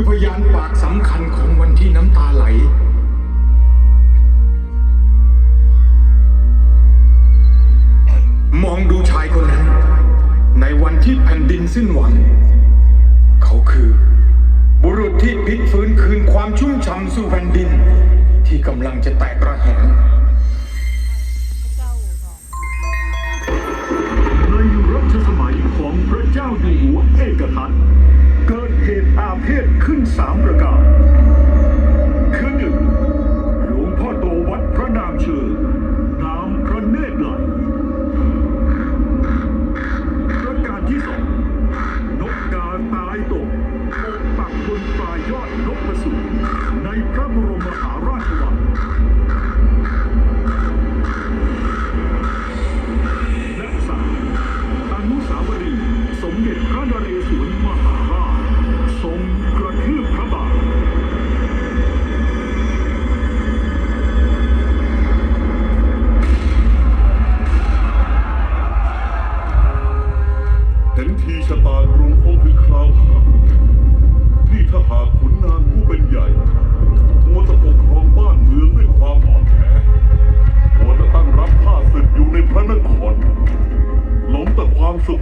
คือพยานปากสำคัญของวันที่น้ำตาไหล มองดูชายคนนั้น ในวันที่แผ่นดินสิ้นหวัง เขาคือ บุรุษที่พลิกฟื้นคืนความชุ่มฉ่ำสู่แผ่นดิน ที่กำลังจะแตกระแหง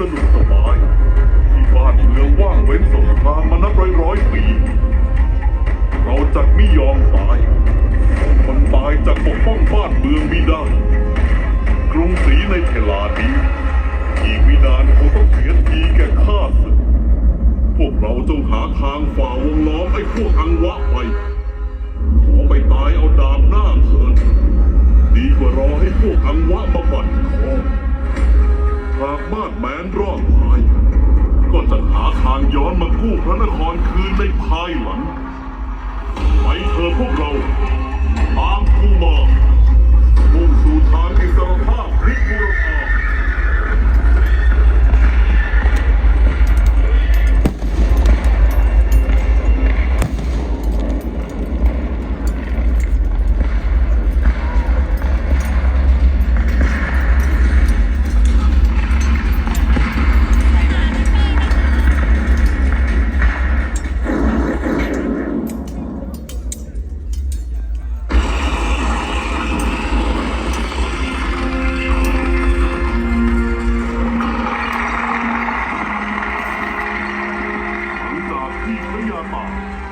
สนุกสบายที่บ้านเมืองว่างเว้นสงครามมานับร้อยร้อยปี เราจะไม่ยอมตาย คนตายจากปกป้องบ้านเมืองไม่ได้ กรุงศรีในเทลานี้อีกไม่นานคงต้องเสีย นครคืนในภายหลัง ไปเถอะพวกเราตามกูมามุ่งสู่ทางอิสรภาพริบู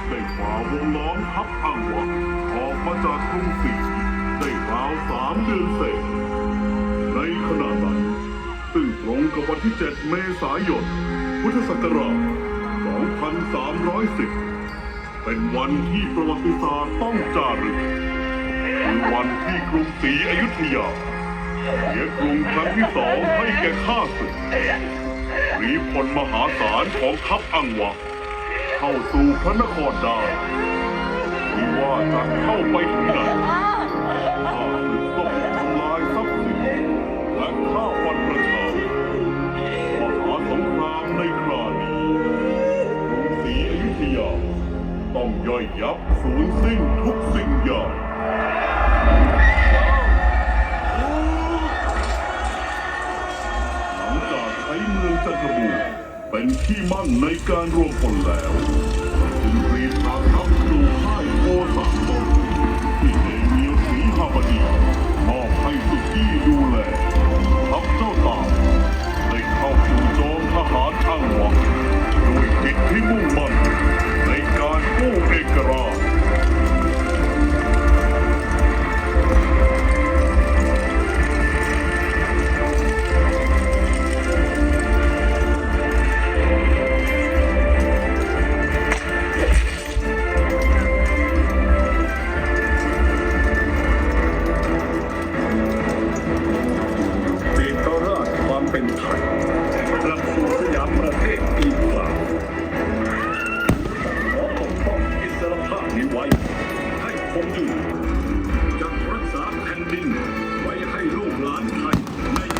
ได้ฝ่าวงล้อมทัพอังวะออกมาจากกรุงศรีได้ราวสามเดือนเศษในขณะนั้นซึ่งตรงกับวันที่ 7 เมษายน พุทธศักราช 2310 เป็นวันที่ประวัติศาสตร์ต้องจารึกคือวันที่กรุงศรีอยุธยาเสียกรุงครั้งที่สองให้แก่ข้าศึกรีพลมหาศาลของทัพอังวะ เข้าสู่พระนครได้ไม่ว่าจะเข้าไปถึงไหนข้าศึกต้องทำลายทรัพย์สินและฆ่าฟันประชาชนมหาสงครามในครานี้กรุงศรีอยุธยาต้องย่อยยับสูญสิ้นทุกสิ่งอย่างหลังจากใช้เมืองจันทบูร เป็นที่มั่นในการรวมพลแล้วจึงรีบพาทัพสู่ค่ายโพสา นี้ไว้ ให้คงอยู่จะรักษาแผ่นดิน ไว้ให้ลูกหลานไทยใน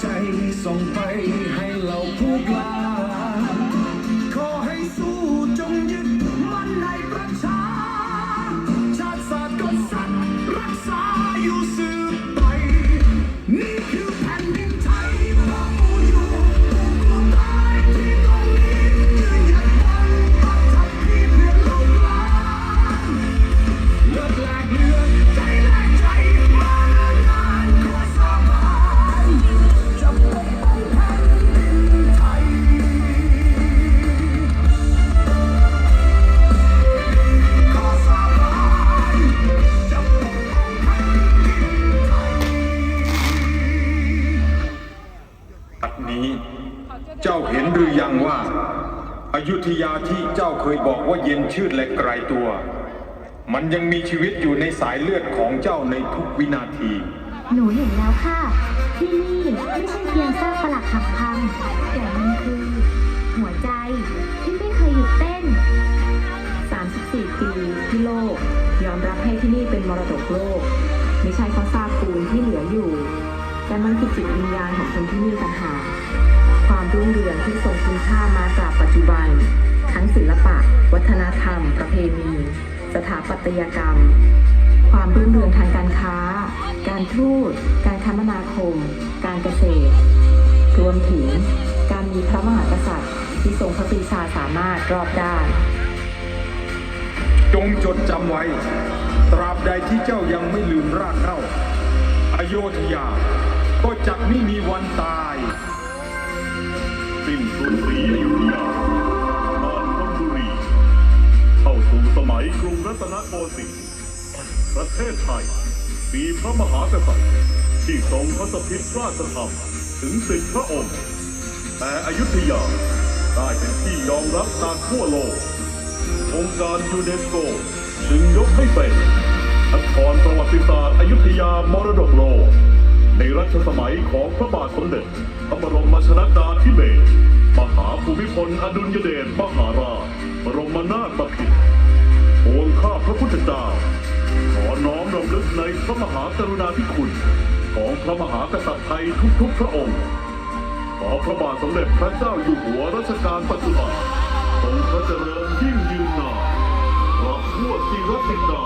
ใจส่งไปให้เราผู้กล้า ดนี้ เจ้าเห็นหรือยังว่าอายุทยาที่เจ้าเคยบอกว่าเย็นชืดและไกลตัว มันยังมีชีวิตอยู่ในสายเลือดของเจ้าในทุกวินาที หนูเห็นแล้วค่ะ ที่นี่ไม่ใช่เพียงซากปรักหักพังแต่มันคือ หัวใจที่ไม่เคยหยุดเต้น 34 ปีที่โลก ยอมรับให้ที่นี่เป็นมรดกโลก ไม่ใช่เพราะซากปูนที่เหลืออยู่ แต่มันคือจิตวิญญาณของคนที่นี่ต่างหา ความรุ่งเรืองที่ทรงคุณค่ามาจากปัจจุบัน ทั้งศิลปะ วัฒนธรรม ประเพณี สถาปัตยกรรม ความรุ่งเรืองทางการค้า การทูต การคมนาคม การเกษตร รวมถึงการมีพระมหากษัตริย์ที่ทรงพระปรีชาสามารถรอบด้านจงจดจำไว้ ตราบใดที่เจ้ายังไม่ลืมรากเหง้าอโยธยา ก็จะไม่มีวันตายสิ้นสุดสีอยุธยาผ่านธนบุรี เข้าสู่สมัยกรุงรัตนโกสินทร์ประเทศไทยมีพระมหากษัตริย์ที่ทรงพระสถิตราชธรรมถึงสิบพระองค์ แต่อยุธยาได้เป็นที่ยอมรับจากทั่วโลก องค์การยูเนสโกจึงยกให้เป็นนครประวัติศาสตร์อยุธยามรดกโลก ในรัชสมัยของพระบาทสมเด็จพระบรมชนกาธิเบศรมหาภูมิพลอดุลยเดชมหาราชบรมนาถบพิตรโองข้าพระพุทธเจ้า ขอน้อมรำลึกในพระมหากรุณาธิคุณ ของพระมหากษัตริย์ไทยทุกๆพระองค์ ขอพระบาทสมเด็จพระเจ้าอยู่หัวรัชกาลปัจจุบันทรงพระเจริญยิ่งยืนนานราบทั่วจิรติกา